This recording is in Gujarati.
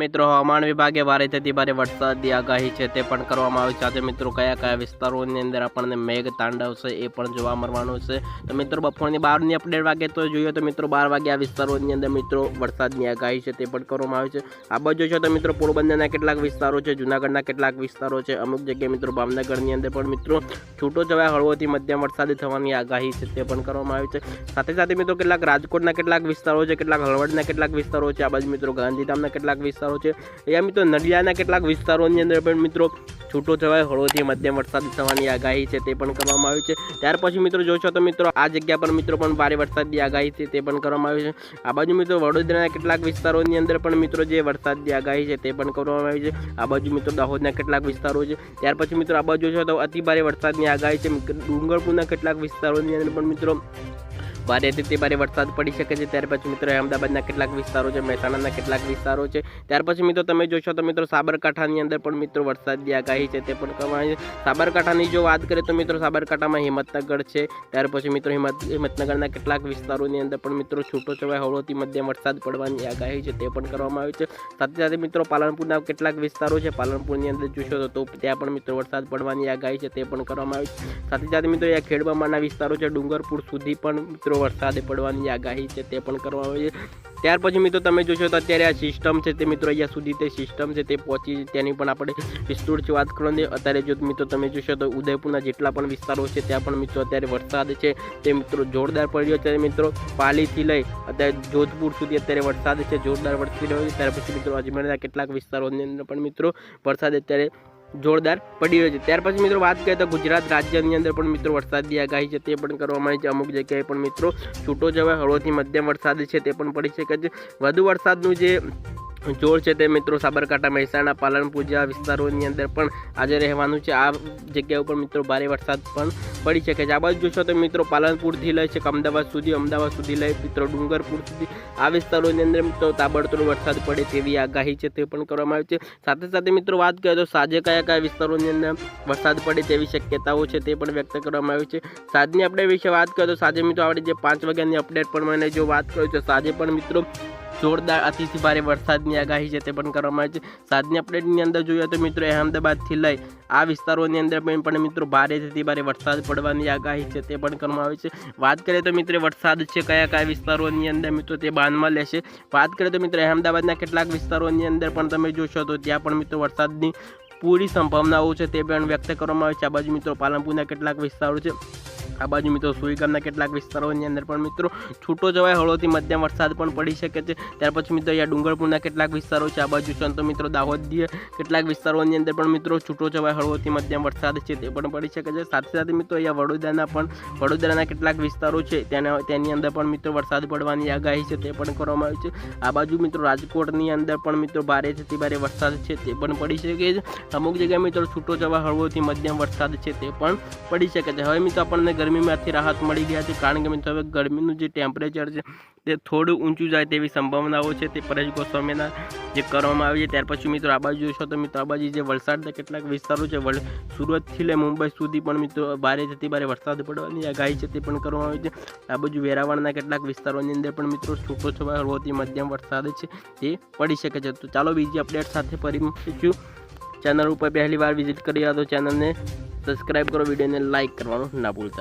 મિત્રો, હવામાન વિભાગે ભારે થતી ભારે વરસાદની આગાહી છે તે પણ કરવામાં આવી છે. આજે મિત્રો, કયા કયા વિસ્તારોની અંદર આપણને મેઘ તાંડવ છે એ પણ જોવા મળવાનું છે. તો મિત્રો, બપોરની બારની અપડેટ વાગે તો જોઈએ. તો મિત્રો, બાર વાગે આ વિસ્તારોની અંદર મિત્રો, વરસાદની આગાહી છે તે પણ કરવામાં આવી છે. આ બાજુ છો તો મિત્રો, પોરબંદરના કેટલાક વિસ્તારો છે, જૂનાગઢના કેટલાક વિસ્તારો છે. અમુક જગ્યાએ મિત્રો, ભાવનગરની અંદર પણ મિત્રો, છૂટો જવાય હળવોથી મધ્યમ વરસાદ થવાની આગાહી છે તે પણ કરવામાં આવી છે. સાથે સાથે મિત્રો, કેટલાક રાજકોટના કેટલાક વિસ્તારો છે, કેટલાક હળવદના કેટલાક વિસ્તારો છે. આ બાજુ મિત્રો, ગાંધીધામના કેટલાક વિસ્તારો છે. અહીંયા મિત્રો નડિયાના કેટલાક વિસ્તારોની અંદર પણ મિત્રો છૂટો છવાય હળવોથી મધ્યમ વરસાદ થવાની આગાહી છે તે પણ કરવામાં આવી છે. ત્યાર પછી મિત્રો જોશો તો મિત્રો આ જગ્યા પર મિત્રો પણ ભારે વરસાદની આગાહી છે તે પણ કરવામાં આવી છે. આ બાજુ મિત્રો વડોદરાના કેટલાક વિસ્તારોની અંદર પણ મિત્રો જે વરસાદની આગાહી છે તે પણ કરવામાં આવી છે. આ બાજુ મિત્રો દાહોદના કેટલાક વિસ્તારો છે. ત્યાર પછી મિત્રો આ બાજુ જોશો તો અતિ ભારે વરસાદની આગાહી છે. ડુંગરપુરના કેટલાક વિસ્તારોની અંદર પણ મિત્રો ભારેથી તે ભારે વરસાદ પડી શકે છે. ત્યાર પછી મિત્રો અમદાવાદના કેટલાક વિસ્તારો છે, મહેસાણાના કેટલાક વિસ્તારો છે. ત્યાર પછી મિત્રો તમે જોશો તો મિત્રો સાબરકાંઠાની અંદર પણ મિત્રો વરસાદની આગાહી છે તે પણ છે. સાબરકાંઠાની જો વાત કરીએ તો મિત્રો સાબરકાંઠામાં હિંમતનગર છે. ત્યાર પછી મિત્રો હિંમત, હિંમતનગરના કેટલાક વિસ્તારોની અંદર પણ મિત્રો છૂટો છવાય. હળવોથી મધ્યમ વરસાદ પડવાની આગાહી છે તે પણ કરવામાં આવી છે. સાથે સાથે મિત્રો પાલનપુરના કેટલાક વિસ્તારો છે, પાલનપુરની અંદર જોશો તો ત્યાં પણ મિત્રો વરસાદ પડવાની આગાહી છે તે પણ કરવામાં આવી છે. સાથે સાથે મિત્રો અહીંયા ખેડબામાના વિસ્તારો છે, ડુંગરપુર સુધી પણ મિત્રો વરસાદ પડવાની આગાહી છે તે પણ કરવામાં આવી છે. ત્યાર પછી મિત્રો તમે જોશો તો અત્યારે આ સિસ્ટમ છે તે મિત્રો અહીંયા સુધી તે સિસ્ટમ છે તે પહોંચી તેની પણ આપણે વિસ્તૃત વાત કરવાની અત્યારે જો મિત્રો તમે જોશો તો ઉદયપુરના જેટલા પણ વિસ્તારો છે ત્યાં પણ મિત્રો અત્યારે વરસાદ છે. તે મિત્રો જોરદાર પડ્યો છે મિત્રો. પાલીથી લઈ અત્યારે જોધપુર સુધી અત્યારે વરસાદ છે. જોરદાર વરસી રહ્યો છે. ત્યાર પછી મિત્રો અજમેરના કેટલાક વિસ્તારોની અંદર પણ મિત્રો વરસાદ અત્યારે જોરદાર પડી રહ્યો છે. ત્યાર પછી મિત્રો વાત કરીએ તો ગુજરાત રાજ્યની અંદર પણ મિત્રો વરસાદની આગાહી છે, તે પણ કરવામાં આવી છે. અમુક જગ્યાએ પણ મિત્રો છૂટો જવા હળવોથી મધ્યમ વરસાદ છે, તે પણ પડી શકે છે. વધુ વરસાદનું જે જોર છે તે મિત્રો સાબરકાંઠા મહેસાણા પાલનપુર જેવા વિસ્તારોની અંદર પણ આજે રહેવાનું છે. આ જગ્યા ઉપર મિત્રો ભારે વરસાદ પણ પડી શકે છે. આ બાજુ જોશો તો મિત્રો પાલનપુરથી લઈ છે અમદાવાદ સુધી અમદાવાદ સુધી લઈ મિત્રો ડુંગરપુર સુધી. આ વિસ્તારોની અંદર મિત્રો તાબડતોડ વરસાદ પડે તેવી આગાહી છે તે પણ કરવામાં આવી છે. સાથે સાથે મિત્રો વાત કરીએ તો સાંજે કયા કયા વિસ્તારોની અંદર વરસાદ પડે તેવી શક્યતાઓ છે તે પણ વ્યક્ત કરવામાં આવી છે. સાંજની અપડેટ વિશે વાત કરીએ તો સાંજે મિત્રો આપણે જે પાંચ વાગ્યાની અપડેટ પણ મને જો વાત કરું તો સાંજે પણ મિત્રો જોરદાર અતિથી ભારે વરસાદની આગાહી છે તે પણ કરવામાં આવી છે. સાંજની અપડેટની અંદર જોઈએ તો મિત્રો અહેમદાબાદથી લઈ આ વિસ્તારોની અંદર પણ મિત્રો મિત્રો ભારેથી ભારે વરસાદ પડવાની આગાહી છે તે પણ કરવામાં આવી છે. વાત કરીએ તો મિત્રો વરસાદ છે કયા કયા વિસ્તારોની અંદર મિત્રો તે બાંધમાં લેશે. વાત કરીએ તો મિત્રો અહેમદાબાદના કેટલાક વિસ્તારોની અંદર પણ તમે જોશો તો ત્યાં પણ મિત્રો વરસાદની પૂરી સંભાવનાઓ છે તે પણ વ્યક્ત કરવામાં આવે છે. આ બાજુ મિત્રો પાલનપુરના કેટલાક વિસ્તારો છે. આ બાજુ મિત્રો સુઈગામના કેટલાક વિસ્તારોની અંદર પણ મિત્રો છૂટો જવાય હળવોથી મધ્યમ વરસાદ પણ પડી શકે છે. ત્યાર પછી મિત્રો અહીંયા ડુંગરપુરના કેટલાક વિસ્તારો છે, આ બાજુ સંતો મિત્રો દાહોદીય કેટલાક વિસ્તારોની અંદર પણ મિત્રો છૂટો જવાય હળવોથી મધ્યમ વરસાદ છે તે પણ પડી શકે છે. સાથે સાથે મિત્રો અહીંયા વડોદરાના પણ, વડોદરાના કેટલાક વિસ્તારો છે, તેના, તેની અંદર પણ મિત્રો વરસાદ પડવાની આગાહી છે તે પણ કરવામાં આવી છે. આ બાજુ મિત્રો રાજકોટની અંદર પણ મિત્રો ભારેથી ભારે વરસાદ છે તે પણ પડી શકે છે. અમુક જગ્યાએ મિત્રો છૂટો જવા હળવોથી મધ્યમ વરસાદ છે તે પણ પડી શકે છે. હવે મિત્રો આપણને ગરમીમાંથી રાહત મળી ગયા છે. કારણ કે હવે ગરમીનું જે ટેમ્પરેચર છે, તે થોડું ઊંચું જાય તેવી સંભાવનાઓ છે તે પરેશ ગોસ્વામીના જે કરવામાં આવી છે. ત્યાર પછી મિત્રો, આ બાજુ જોશો તો મિત્રો, આ બાજુ જે વલસાડના કેટલાક વિસ્તારો છે સુરતથી લે મુંબઈ સુધી પણ મિત્રો, ભારે જતી ભારે વરસાદ પડવાની આગાહી છે તે પણ કરવામાં આવી છે. આ બાજુ વેરાવળના કેટલાક વિસ્તારોની અંદર પણ મિત્રો, છૂટો છવાય મધ્યમ વરસાદ છે તે પડી શકે છે. તો ચાલો બીજી અપડેટ સાથે ફરી મળીશું ચેનલ ઉપર પહેલી વાર વિઝિટ કરી તો ચેનલને સબસ્ક્રાઈબ કરો, વિડીયોને લાઇક કરવાનું ના ભૂલતા.